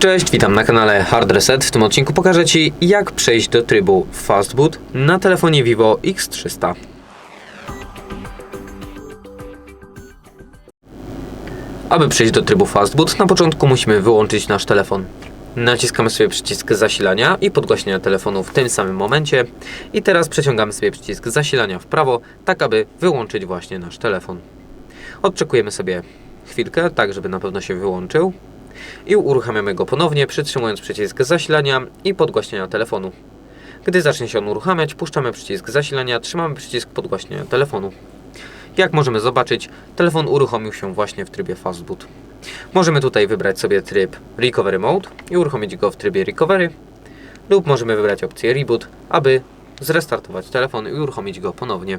Cześć, witam na kanale Hard Reset. W tym odcinku pokażę Ci, jak przejść do trybu Fast Boot na telefonie Vivo X300. Aby przejść do trybu Fast Boot, na początku musimy wyłączyć nasz telefon. Naciskamy sobie przycisk zasilania i podgłaśniania telefonu w tym samym momencie. I teraz przeciągamy sobie przycisk zasilania w prawo, tak aby wyłączyć właśnie nasz telefon. Odczekujemy sobie chwilkę, tak żeby na pewno się wyłączył. I uruchamiamy go ponownie, przytrzymując przycisk zasilania i podgłaśniania telefonu. Gdy zacznie się on uruchamiać, puszczamy przycisk zasilania, trzymamy przycisk podgłaśniania telefonu. Jak możemy zobaczyć, telefon uruchomił się właśnie w trybie Fast Boot. Możemy tutaj wybrać sobie tryb Recovery Mode i uruchomić go w trybie Recovery, lub możemy wybrać opcję Reboot, aby zrestartować telefon i uruchomić go ponownie.